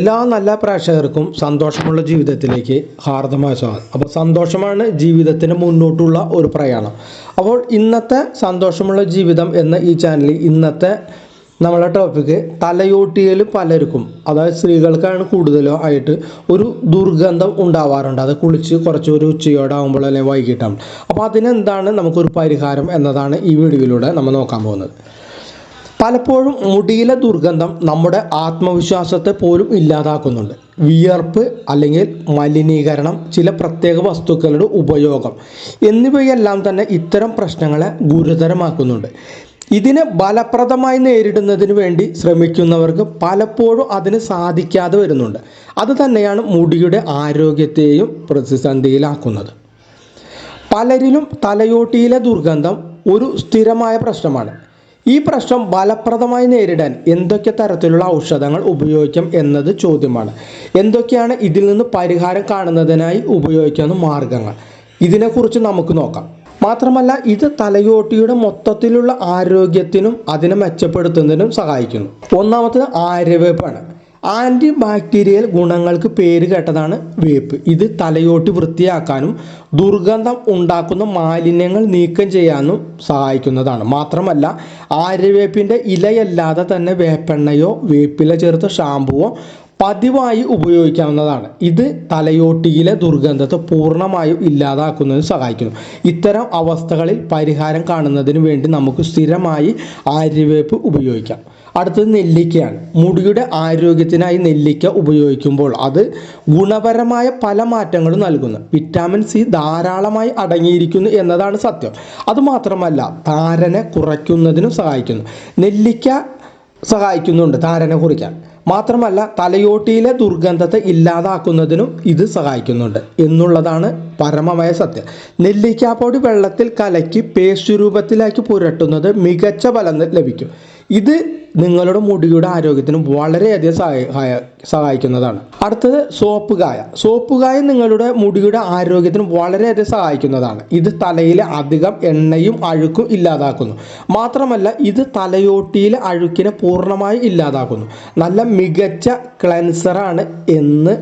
എല്ലാ നല്ല പ്രേക്ഷകർക്കും സന്തോഷമുള്ള ജീവിതത്തിലേക്ക് ഹാർദമായ സ്വാഗതം. അപ്പോൾ സന്തോഷമാണ് ജീവിതത്തിന് മുന്നോട്ടുള്ള ഒരു പ്രയാണം. അപ്പോൾ ഇന്നത്തെ സന്തോഷമുള്ള ജീവിതം എന്ന ഈ ചാനലിൽ ഇന്നത്തെ നമ്മളെ ടോപ്പിക്ക് തലയോട്ടിയിൽ പലർക്കും അതായത് സ്ത്രീകൾക്കാണ് കൂടുതലോ ആയിട്ട് ഒരു ദുർഗന്ധം ഉണ്ടാവാറുണ്ട്. അത് കുളിച്ച് കുറച്ച് ഒരു ഉച്ചയോടാകുമ്പോൾ അല്ലെങ്കിൽ വൈകിട്ടാകുമ്പോൾ അപ്പോൾ അതിനെന്താണ് നമുക്കൊരു പരിഹാരം എന്നതാണ് ഈ വീഡിയോയിലൂടെ നമ്മൾ നോക്കാൻ പോകുന്നത്. പലപ്പോഴും മുടിയിലെ ദുർഗന്ധം നമ്മുടെ ആത്മവിശ്വാസത്തെ പോലും ഇല്ലാതാക്കുന്നുണ്ട്. വിയർപ്പ് അല്ലെങ്കിൽ മലിനീകരണം ചില പ്രത്യേക വസ്തുക്കളുടെ ഉപയോഗം എന്നിവയെല്ലാം തന്നെ ഇത്തരം പ്രശ്നങ്ങളെ ഗുരുതരമാക്കുന്നുണ്ട്. ഇതിനെ ഫലപ്രദമായി നേരിടുന്നതിന് വേണ്ടി ശ്രമിക്കുന്നവർക്ക് പലപ്പോഴും അതിന് സാധിക്കാതെ വരുന്നുണ്ട്. അത് തന്നെയാണ് മുടിയുടെ ആരോഗ്യത്തെയും പ്രതിസന്ധിയിലാക്കുന്നത്. പലരിലും തലയോട്ടിയിലെ ദുർഗന്ധം ഒരു സ്ഥിരമായ പ്രശ്നമാണ്. ഈ പ്രശ്നം ഫലപ്രദമായി നേരിടാൻ എന്തൊക്കെ തരത്തിലുള്ള ഔഷധങ്ങൾ ഉപയോഗിക്കാം എന്നത് ചോദ്യമാണ്. എന്തൊക്കെയാണ് ഇതിൽ നിന്ന് പരിഹാരം കാണുന്നതിനായി ഉപയോഗിക്കുന്ന മാർഗങ്ങൾ? ഇതിനെക്കുറിച്ച് നമുക്ക് നോക്കാം. മാത്രമല്ല ഇത് തലയോട്ടിയുടെ മൊത്തത്തിലുള്ള ആരോഗ്യത്തിനും അതിനെ മെച്ചപ്പെടുത്തുന്നതിനും സഹായിക്കുന്നു. ഒന്നാമത്തത് ആര്യവേപ്പാണ്. ആന്റി ബാക്ടീരിയൽ ഗുണങ്ങൾക്ക് പേര് കേട്ടതാണ് വേപ്പ്. ഇത് തലയോട്ടി വൃത്തിയാക്കാനും ദുർഗന്ധം ഉണ്ടാക്കുന്ന മാലിന്യങ്ങൾ നീക്കം ചെയ്യാനും സഹായിക്കുന്നതാണ്. മാത്രമല്ല ആര്യവേപ്പിന്റെ ഇലയല്ലാതെ തന്നെ വേപ്പെണ്ണയോ വേപ്പില ചേർത്ത ഷാമ്പുവോ പതിവായി ഉപയോഗിക്കാവുന്നതാണ്. ഇത് തലയോട്ടിയിലെ ദുർഗന്ധത്തെ പൂർണമായും ഇല്ലാതാക്കുന്നതിന് സഹായിക്കുന്നു. ഇത്തരം അവസ്ഥകളിൽ പരിഹാരം കാണുന്നതിന് വേണ്ടി നമുക്ക് സ്ഥിരമായി ആര്യവേപ്പ് ഉപയോഗിക്കാം. അടുത്തത് നെല്ലിക്കയാണ്. മുടിയുടെ ആരോഗ്യത്തിനായി നെല്ലിക്ക ഉപയോഗിക്കുമ്പോൾ അത് ഗുണപരമായ പല മാറ്റങ്ങളും നൽകുന്നു. വിറ്റാമിൻ സി ധാരാളമായി അടങ്ങിയിരിക്കുന്നു എന്നതാണ് സത്യം. അതുമാത്രമല്ല താരനെ കുറയ്ക്കുന്നതിനും സഹായിക്കുന്നു. നെല്ലിക്ക സഹായിക്കുന്നുണ്ട് താരനെ കുറിക്കാൻ. മാത്രമല്ല തലയോട്ടിയിലെ ദുർഗന്ധത്തെ ഇല്ലാതാക്കുന്നതിനും ഇത് സഹായിക്കുന്നുണ്ട് എന്നുള്ളതാണ് പരമമായ സത്യം. നെല്ലിക്കാപ്പൊടി വെള്ളത്തിൽ കലക്കി പേസ്റ്റ് രൂപത്തിലാക്കി പുരട്ടുന്നത് മികച്ച ഫലം ലഭിക്കും. ഇത് നിങ്ങളുടെ മുടിയുടെ ആരോഗ്യത്തിന് വളരെയധികം സഹായ സഹായിക്കുന്നതാണ്. അടുത്തത് സോപ്പ് കായ സോപ്പ് കായ നിങ്ങളുടെ മുടിയുടെ ആരോഗ്യത്തിന് വളരെയധികം സഹായിക്കുന്നതാണ്. ഇത് തലയിലെ അധികം എണ്ണയും അഴുക്കും ഇല്ലാതാക്കുന്നു. മാത്രമല്ല ഇത് തലയോട്ടിയിലെ അഴുക്കിനെ പൂർണമായി ഇല്ലാതാക്കുന്നു. നല്ല മികച്ച ക്ലെൻസറാണ് എന്ന്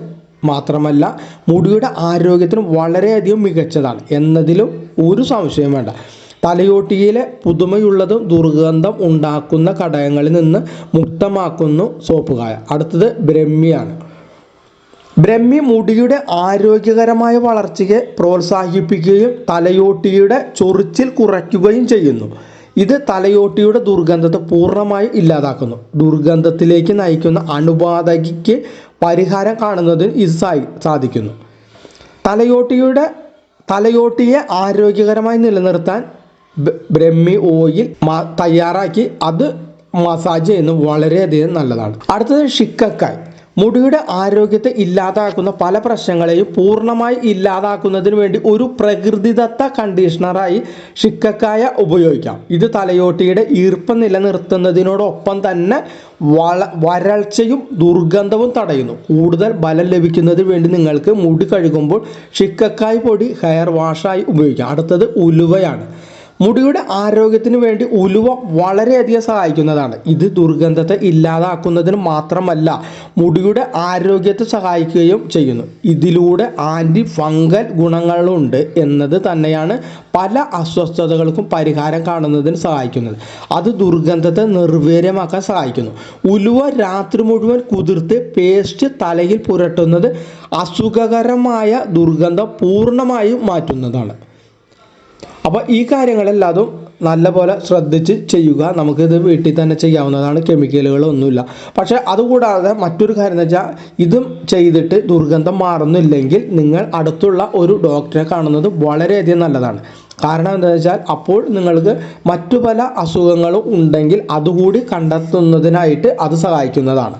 മാത്രമല്ല മുടിയുടെ ആരോഗ്യത്തിന് വളരെയധികം മികച്ചതാണ്. എന്നതിലും ഒരു സംശയം വേണ്ട. തലയോട്ടിയിലെ പുതുമയുള്ളതും ദുർഗന്ധം ഉണ്ടാക്കുന്ന ഘടകങ്ങളിൽ നിന്ന് മുക്തമാക്കുന്നു സോപ്പുകായ. അടുത്തത് ബ്രഹ്മിയാണ്. ബ്രഹ്മി മുടിയുടെ ആരോഗ്യകരമായ വളർച്ചയെ പ്രോത്സാഹിപ്പിക്കുകയും തലയോട്ടിയുടെ ചൊറിച്ചിൽ കുറയ്ക്കുകയും ചെയ്യുന്നു. ഇത് തലയോട്ടിയുടെ ദുർഗന്ധത്തെ പൂർണമായും ഇല്ലാതാക്കുന്നു. ദുർഗന്ധത്തിലേക്ക് നയിക്കുന്ന അണുബാധയ്ക്ക് പരിഹാരം കാണുന്നതിന് ഇത് സാധിക്കുന്നു. തലയോട്ടിയുടെ തലയോട്ടിയെ ആരോഗ്യകരമായി നിലനിർത്താൻ ബ്രഹ്മി ഓയിൽ തയ്യാറാക്കി അത് മസാജ് ചെയ്യുന്നത് വളരെയധികം നല്ലതാണ്. അടുത്തത് ഷിക്കക്കായ് മുടിയുടെ ആരോഗ്യത്തെ ഇല്ലാതാക്കുന്ന പല പ്രശ്നങ്ങളെയും പൂർണമായി ഇല്ലാതാക്കുന്നതിന് വേണ്ടി ഒരു പ്രകൃതിദത്ത കണ്ടീഷണറായി ഷിക്കക്കായ ഉപയോഗിക്കാം. ഇത് തലയോട്ടിയുടെ ഈർപ്പം നിലനിർത്തുന്നതിനോടൊപ്പം തന്നെ വരൾച്ചയും ദുർഗന്ധവും തടയുന്നു. കൂടുതൽ ബലം ലഭിക്കുന്നതിന് വേണ്ടി നിങ്ങൾക്ക് മുടി കഴുകുമ്പോൾ ഷിക്കക്കായ് പൊടി ഹെയർ വാഷായി ഉപയോഗിക്കാം. അടുത്തത് ഉലുവയാണ്. മുടിയുടെ ആരോഗ്യത്തിന് വേണ്ടി ഉലുവ വളരെയധികം സഹായിക്കുന്നതാണ്. ഇത് ദുർഗന്ധത്തെ ഇല്ലാതാക്കുന്നതിന് മാത്രമല്ല മുടിയുടെ ആരോഗ്യത്തെ സഹായിക്കുകയും ചെയ്യുന്നു. ഇതിലൂടെ ആന്റി ഫംഗൽ ഗുണങ്ങളുണ്ട് എന്നത് തന്നെയാണ് പല അസ്വസ്ഥതകൾക്കും പരിഹാരം കാണുന്നതിന് സഹായിക്കുന്നത്. അത് ദുർഗന്ധത്തെ നിർവീര്യമാക്കാൻ സഹായിക്കുന്നു. ഉലുവ രാത്രി മുഴുവൻ കുതിർത്ത് പേസ്റ്റ് തലയിൽ പുരട്ടുന്നത് അസുഖകരമായ ദുർഗന്ധം പൂർണമായും മാറ്റുന്നതാണ്. അപ്പോൾ ഈ കാര്യങ്ങളെല്ലാതും നല്ലപോലെ ശ്രദ്ധിച്ച് ചെയ്യുക നമുക്കിത് വീട്ടിൽ തന്നെ ചെയ്യാവുന്നതാണ്. കെമിക്കലുകളൊന്നുമില്ല പക്ഷേ അതുകൂടാതെ മറ്റൊരു കാര്യം എന്ന് വെച്ചാൽ ഇതും ചെയ്തിട്ട് ദുർഗന്ധം മാറുന്നില്ലെങ്കിൽ നിങ്ങൾ അടുത്തുള്ള ഒരു ഡോക്ടറെ കാണുന്നത് വളരെയധികം നല്ലതാണ്. കാരണം എന്താണെന്ന് വെച്ചാൽ അപ്പോൾ നിങ്ങൾക്ക് മറ്റു പല അസുഖങ്ങളും ഉണ്ടെങ്കിൽ അതുകൂടി കണ്ടെത്തുന്നതിനായിട്ട് അത് സഹായിക്കുന്നതാണ്.